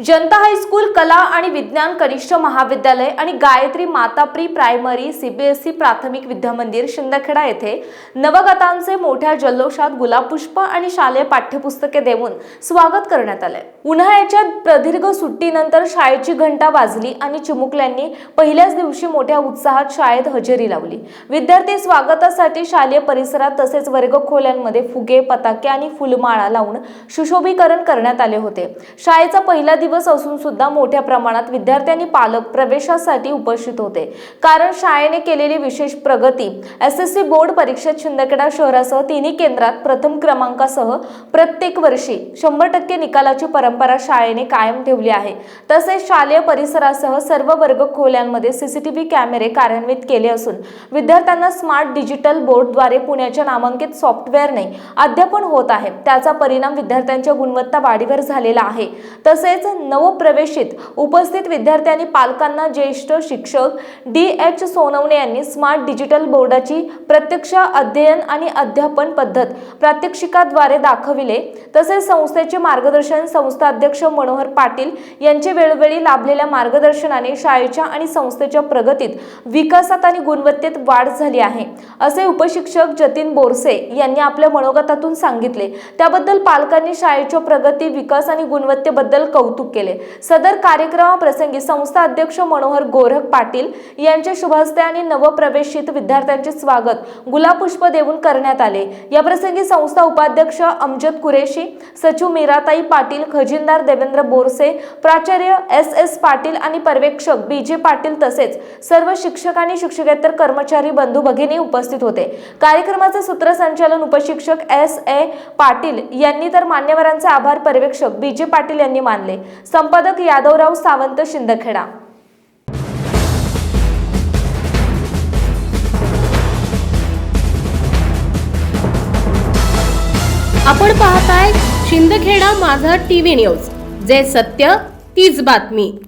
जनता high school कला आणि विज्ञान कनिष्ठ महाविद्यालय आणि गायत्री माताप्री प्रायमरी सीबीएसई प्राथमिक विद्यामंदिर शिंदखेडा येथे नवगतांचे मोठ्या जल्लोषात गुलाबपुष्प आणि शालेय पाठ्यपुस्तके देऊन स्वागत करण्यात आले उन्हाळ्याच्या प्रदीर्घ सुट्टीनंतर शाळेची घंटा वाजली आणि चिमुकल्यांनी पहिल्याच दिवशी मोठ्या उत्साहात शाळेत हजेरी लावली. विद्यार्थी स्वागतासाठी शालेय परिसरात तसेच वर्गखोल्यांमध्ये फुगे पताके आणि फुलमाळा लावून सुशोभीकरण करण्यात आले होते. शाळेचा पहिला दिवस असून सुद्धा मोठ्या प्रमाणात विद्यार्थ्यांनी पालक प्रवेशासाठी उपस्थित होते. कारण शाळेने केलेली विशेष प्रगती एस एस सी बोर्ड परीक्षेत शिंदखेडा शहरासह तिन्ही केंद्रात प्रथम क्रमांकासह प्रत्येक वर्षी शंभर टक्के निकालाची परंपरा शाळेने कायम ठेवली आहे. तसेच शालेय परिसरासह सर्व वर्ग खोल्यांमध्ये सीसीटीव्ही कॅमेरे कार्यान्वित केले असून विद्यार्थ्यांना स्मार्ट डिजिटल बोर्डद्वारे पुण्याच्या नामांकित सॉफ्टवेअरने अध्यापन होत आहे. त्याचा परिणाम विद्यार्थ्यांच्या गुणवत्ता वाढीवर झालेला आहे. तसेच नवप्रवेशित उपस्थित विद्यार्थी आणि पालकांना ज्येष्ठ शिक्षक डी एच सोनवणे यांनी स्मार्ट डिजिटल बोर्डाची प्रत्यक्ष अध्ययन आणि अध्यापन पद्धत प्रात्यक्षिकाद्वारे दाखविले. तसेच संस्थेचे मार्गदर्शन संस्था अध्यक्ष मनोहर पाटील यांचे वेळोवेळी लाभलेल्या मार्गदर्शनाने शाळेच्या आणि संस्थेच्या प्रगतीत विकासात आणि गुणवत्तेत वाढ झाली आहे. असे उपशिक्षक जतीन बोरसे यांनी आपल्या मनोगतातून सांगितले. त्याबद्दल पालकांनी शाळेच्या प्रगती विकास आणि गुणवत्तेबद्दल कौतुक केले. सदर कार्यक्रमाप्रसंगी संस्था अध्यक्ष मनोहर गोरख पाटील यांच्या शुभहस्ते आणि नवप्रवेशित विद्यार्थ्यांचे स्वागत गुलाबपुष्प देऊन करण्यात आले. याप्रसंगी संस्था उपाध्यक्ष अमजद कुरेशी सचिव मीराताई पाटील खजिनदार देवेंद्र बोरसे प्राचार्य एस एस पाटील आणि पर्यवेक्षक बी जे पाटील तसेच सर्व शिक्षक आणि शिक्षकेतर कर्मचारी बंधू भगिनी उपस्थित होते. कार्यक्रमाचे सूत्रसंचालन उपशिक्षक एस ए पाटील यांनी तर मान्यवरांचे आभार पर्यवेक्षक बी जे पाटील यांनी मानले. संपादक यादवराव सावंत शिंदखेडा. आपण पाहताय शिंदखेडा माझा टीव्ही न्यूज. जे सत्य तीच बातमी.